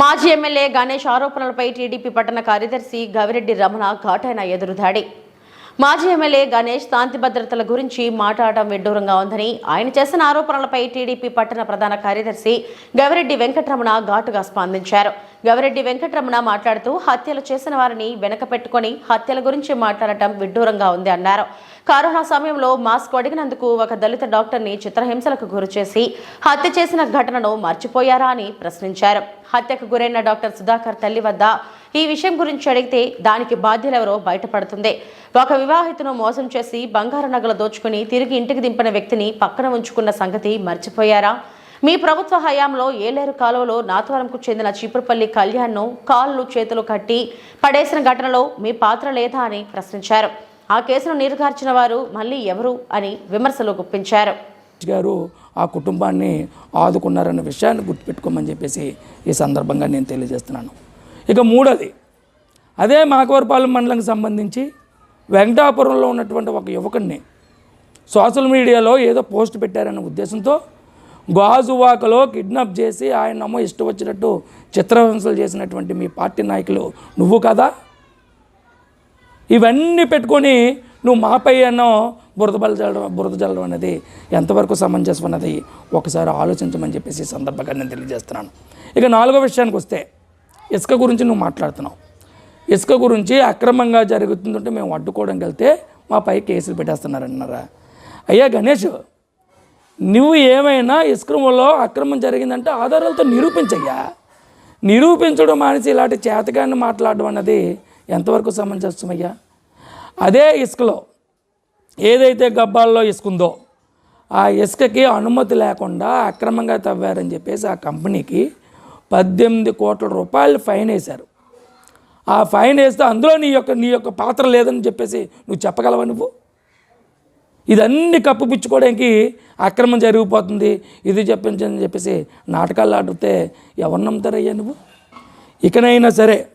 మాజీ ఎమ్మెల్యే గణేష్ ఆరోపణలపై టీడీపీ పట్టణ కార్యదర్శి గవిరెడ్డి రమణ ఘాటైన ఎదురుదాడి. మాజీ ఎమ్మెల్యే గణేష్ శాంతి భద్రతల గురించి మాట్లాడటం విడ్డూరంగా ఉందని ఆయన చేసిన ఆరోపణలపై టీడీపీ పట్టణ ప్రధాన కార్యదర్శి గవిరెడ్డి వెంకటరమణ ఘాటుగా స్పందించారు. గవిరెడ్డి వెంకటరమణ మాట్లాడుతూ హత్యలు చేసిన వారిని వెనక పెట్టుకుని హత్యల గురించి మాట్లాడటం విడ్డూరంగా ఉంది అన్నారు. కరోనా సమయంలో మాస్క్ అడిగినందుకు ఒక దళిత డాక్టర్ని చిత్రహింసలకు గురిచేసి హత్య చేసిన ఘటనను మర్చిపోయారా అని ప్రశ్నించారు. హత్యకు గురైన డాక్టర్ సుధాకర్ తల్లి వద్ద ఈ విషయం గురించి అడిగితే దానికి బాధ్యులెవరో బయటపడుతుంది. ఒక వివాహితను మోసం చేసి బంగారు నగలు దోచుకుని తిరిగి ఇంటికి దింపిన వ్యక్తిని పక్కన ఉంచుకున్న సంగతి మర్చిపోయారా? మీ ప్రభుత్వ హయాంలో ఏలేరు కాలువలో నాతవరంకు చెందిన చీపురుపల్లి కళ్యాణ్ను కాళ్ళు చేతులు కట్టి పడేసిన ఘటనలో మీ పాత్ర లేదా అని ప్రశ్నించారు. ఆ కేసును నీరుగార్చిన వారు మళ్ళీ ఎవరు అని విమర్శలు గుప్పించారు. గారు ఆ కుటుంబాన్ని ఆదుకున్నారన్న విషయాన్ని గుర్తుపెట్టుకోమని చెప్పేసి ఈ సందర్భంగా నేను తెలియజేస్తున్నాను. ఇక మూడోది అదే మాకవరపాలెం మండలంకి సంబంధించి వెంకటాపురంలో ఉన్నటువంటి ఒక యువకుడిని సోషల్ మీడియాలో ఏదో పోస్ట్ పెట్టారన్న ఉద్దేశంతో గాజువాకలో కిడ్నాప్ చేసి ఆయనమ్మో ఇష్టం వచ్చినట్టు చిత్రహింసలు చేసినటువంటి మీ పార్టీ నాయకులు నువ్వు కదా? ఇవన్నీ పెట్టుకొని నువ్వు మాపై అన్నో బురద జల్లడం చల్లడం బురద చల్లడం అనేది ఎంతవరకు సమంజసం అన్నది ఒకసారి ఆలోచించమని చెప్పేసి సందర్భంగా నేను తెలియజేస్తున్నాను. ఇక నాలుగో విషయానికి వస్తే ఇసుక గురించి నువ్వు మాట్లాడుతున్నావు. ఇసుక గురించి అక్రమంగా జరుగుతుందంటే మేము అడ్డుకోవడానికి వెళ్తే మా పై కేసులు పెట్టేస్తున్నారన్నారా? అయ్యా గణేష్ నువ్వు ఏమైనా ఇస్క్రమంలో అక్రమం జరిగిందంటే ఆధారాలతో నిరూపించయ్యా. నిరూపించడం మానేసి ఇలాంటి చేతగాన్ని మాట్లాడడం అన్నది ఎంతవరకు సమంజసమయ్యా? అదే ఇసుకలో ఏదైతే గబ్బాల్లో ఇసుకుందో ఆ ఇసుకకి అనుమతి లేకుండా అక్రమంగా తవ్వారని చెప్పేసి ఆ కంపెనీకి పద్దెనిమిది కోట్ల రూపాయలు ఫైన్ వేశారు. ఆ ఫైన్ వేస్తే అందులో నీ యొక్క నీ యొక్క పాత్ర లేదని చెప్పేసి నువ్వు చెప్పగలవా నువ్వు? ఇదన్నీ కప్పుపుచ్చుకోవడానికి అక్రమం జరిగిపోతుంది. ఇది చెప్పించని చెప్పేసి నాటకాలు ఆడితే ఎవరు నమ్ముతారయ్యా నువ్వు? ఇకనైనా సరే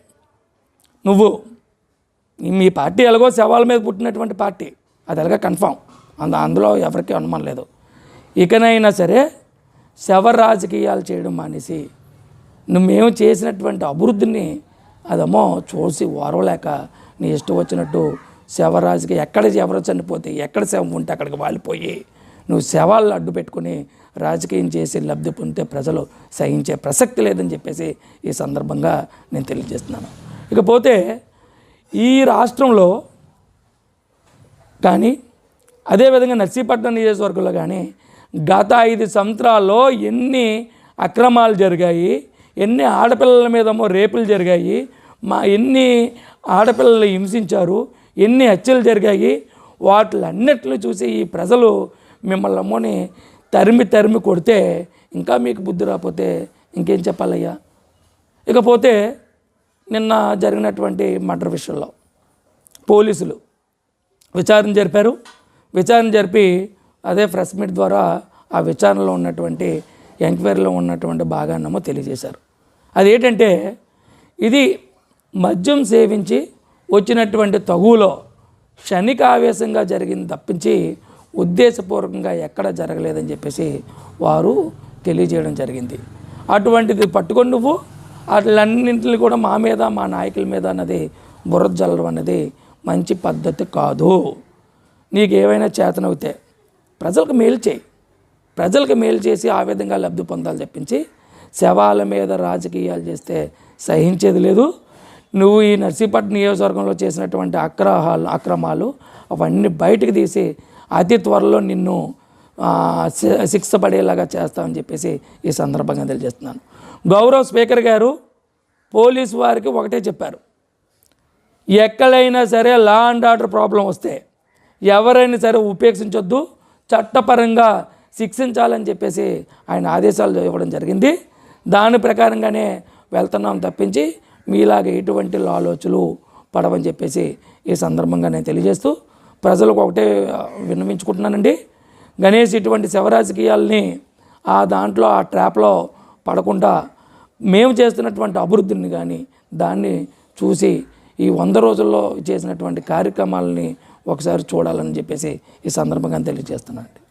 నువ్వు మీ పార్టీ ఎలాగో శవాల మీద పుట్టినటువంటి పార్టీ. అది ఎలాగో కన్ఫామ్. అంద అందులో ఎవరికీ అనుమానం లేదు. ఇకనైనా సరే శవ రాజకీయాలు చేయడం మానేసి నువ్వు మేము చేసినటువంటి అభివృద్ధిని అదేమో చూసి ఓరవలేక నీ ఇష్టం వచ్చినట్టు శవరాజుకి ఎక్కడ ఎవరు చనిపోతే ఎక్కడ శవం ఉంటే అక్కడికి వాలిపోయి నువ్వు శవాలను అడ్డు పెట్టుకుని రాజకీయం చేసి లబ్ధి పొందితే ప్రజలు సహించే ప్రసక్తి లేదని చెప్పేసి ఈ సందర్భంగా నేను తెలియజేస్తున్నాను. ఇకపోతే ఈ రాష్ట్రంలో కానీ అదేవిధంగా నర్సీపట్నం నియోజకవర్గంలో కానీ గత ఐదు సంవత్సరాల్లో ఎన్ని అక్రమాలు జరిగాయి ఎన్ని ఆడపిల్లల మీదేమో రేపులు జరిగాయి మా ఎన్ని ఆడపిల్లలు హింసించారు ఎన్ని హత్యలు జరిగాయి వాటిలన్నిటిని చూసి ఈ ప్రజలు మిమ్మల్ని అమ్మని తరిమి తరిమి కొడితే ఇంకా మీకు బుద్ధి రాకపోతే ఇంకేం చెప్పాలయ్యా? ఇకపోతే నిన్న జరిగినటువంటి మర్డర్ విషయంలో పోలీసులు విచారణ జరిపారు. విచారణ జరిపి అదే ప్రెస్ మీట్ ద్వారా ఆ విచారణలో ఉన్నటువంటి ఎంక్వైరీలో ఉన్నటువంటి భాగాన్నమో తెలియజేశారు. అదేంటంటే ఇది మద్యం సేవించి వచ్చినటువంటి తగువులో క్షణిక ఆవేశంగా జరిగింది తప్పించి ఉద్దేశపూర్వకంగా ఎక్కడ జరగలేదని చెప్పేసి వారు తెలియజేయడం జరిగింది. అటువంటిది పట్టుకొని నువ్వు వాటిలన్నింటిని కూడా మా మీద మా నాయకుల మీద అన్నది బురద జల్లడం అనేది మంచి పద్ధతి కాదు. నీకు ఏవైనా చేతనవుతే ప్రజలకు మేలు చేయి. ప్రజలకు మేలు చేసి ఆ విధంగా లబ్ధి పొందాలి చెప్పించి శవాల మీద రాజకీయాలు చేస్తే సహించేది లేదు. నువ్వు ఈ నర్సీపట్నం నియోజకవర్గంలో చేసినటువంటి అక్రహాలు అక్రమాలు అవన్నీ బయటకు తీసి అతి త్వరలో నిన్ను శి- శిక్ష పడేలాగా చేస్తామని చెప్పేసి ఈ సందర్భంగా తెలియజేస్తున్నాను. గౌరవ్ స్పీకర్ గారు పోలీస్ వారికి ఒకటే చెప్పారు. ఎక్కడైనా సరే లా అండ్ ఆర్డర్ ప్రాబ్లం వస్తే ఎవరైనా సరే ఉపేక్షించొద్దు చట్టపరంగా శిక్షించాలని చెప్పేసి ఆయన ఆదేశాలు ఇవ్వడం జరిగింది. దాని ప్రకారంగానే వెళ్తున్నాం తప్పించి మీలాగా ఎటువంటి ఆలోచనలు పడవని చెప్పేసి ఈ సందర్భంగా నేను తెలియజేస్తూ ప్రజలకు ఒకటే విన్నవించుకుంటున్నానండి. గణేష్ ఇటువంటి శవరాజకీయాల్ని ఆ దాంట్లో ఆ ట్రాప్లో పడకుండా మేము చేస్తున్నటువంటి అభివృద్ధిని కానీ దాన్ని చూసి ఈ వంద రోజుల్లో చేసినటువంటి కార్యక్రమాలని ఒకసారి చూడాలని చెప్పేసి ఈ సందర్భంగా తెలియజేస్తున్నాను